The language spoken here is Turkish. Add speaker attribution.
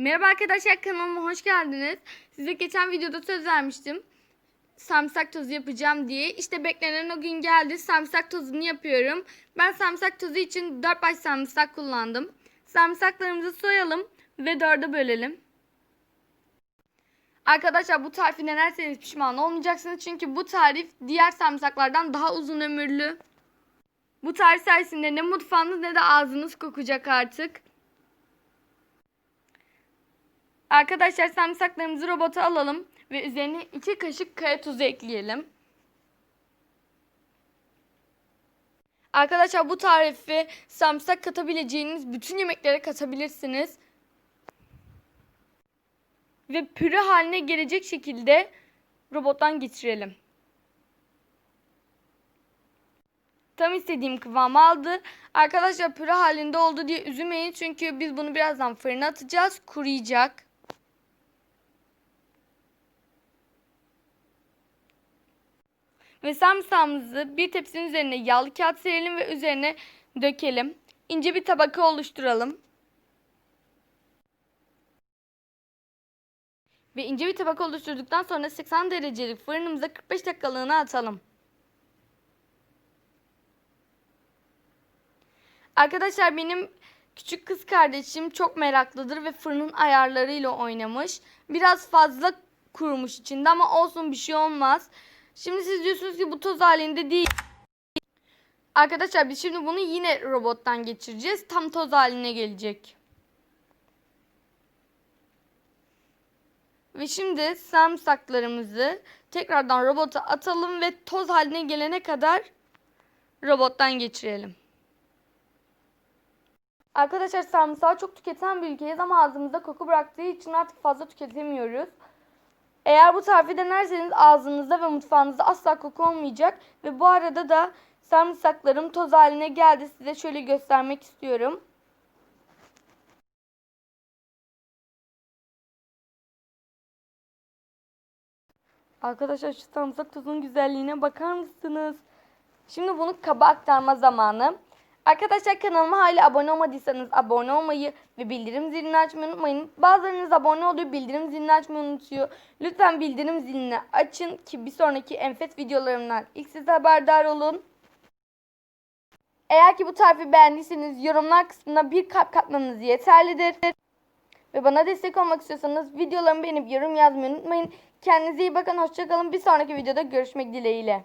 Speaker 1: Merhaba arkadaşlar kanalıma hoş geldiniz. Size geçen videoda söz vermiştim. Sarımsak tozu yapacağım diye. İşte beklenen o gün geldi. Sarımsak tozunu yapıyorum. Ben sarımsak tozu için 4 baş sarımsak kullandım. Sarımsaklarımızı soyalım ve dörde bölelim. Arkadaşlar bu tarifi denerseniz pişman olmayacaksınız. Çünkü bu tarif diğer sarımsaklardan daha uzun ömürlü. Bu tarif sayesinde ne mutfağınız ne de ağzınız kokacak artık. Arkadaşlar sarımsaklarımızı robota alalım ve üzerine 2 kaşık kaya tuzu ekleyelim. Arkadaşlar bu tarifi sarımsak katabileceğiniz bütün yemeklere katabilirsiniz. Ve püre haline gelecek şekilde robottan geçirelim. Tam istediğim kıvamı aldı. Arkadaşlar püre halinde oldu diye üzülmeyin. Çünkü biz bunu birazdan fırına atacağız. Kuruyacak. Ve sarımsağımızı bir tepsinin üzerine yağlı kağıt serelim ve üzerine dökelim. İnce bir tabaka oluşturalım. Ve ince bir tabaka oluşturduktan sonra 80 derecelik fırınımıza 45 dakikalığına atalım. Arkadaşlar benim küçük kız kardeşim çok meraklıdır ve fırının ayarlarıyla oynamış. Biraz fazla kurumuş içinde ama olsun bir şey olmaz. Şimdi siz diyorsunuz ki bu toz halinde değil. Arkadaşlar biz şimdi bunu yine robottan geçireceğiz. Tam toz haline gelecek. Ve şimdi sarımsaklarımızı tekrardan robota atalım ve toz haline gelene kadar robottan geçirelim. Arkadaşlar sarımsağı çok tüketen bir ülkeyiz ama ağzımızda koku bıraktığı için artık fazla tüketemiyoruz. Eğer bu tarifi denerseniz ağzınızda ve mutfağınızda asla koku olmayacak. Ve bu arada da sarımsaklarım toz haline geldi. Size şöyle göstermek istiyorum. Arkadaşlar şu sarımsak tozunun güzelliğine bakar mısınız? Şimdi bunu kaba aktarma zamanı. Arkadaşlar kanalıma hala abone olmadıysanız abone olmayı ve bildirim zilini açmayı unutmayın. Bazılarınız abone oluyor bildirim zilini açmayı unutuyor. Lütfen bildirim zilini açın ki bir sonraki enfes videolarımdan ilk siz haberdar olun. Eğer ki bu tarifi beğendiyseniz yorumlar kısmına bir kalp katmanız yeterlidir. Ve bana destek olmak istiyorsanız videolarımı beğenip yorum yazmayı unutmayın. Kendinize iyi bakın hoşçakalın bir sonraki videoda görüşmek dileğiyle.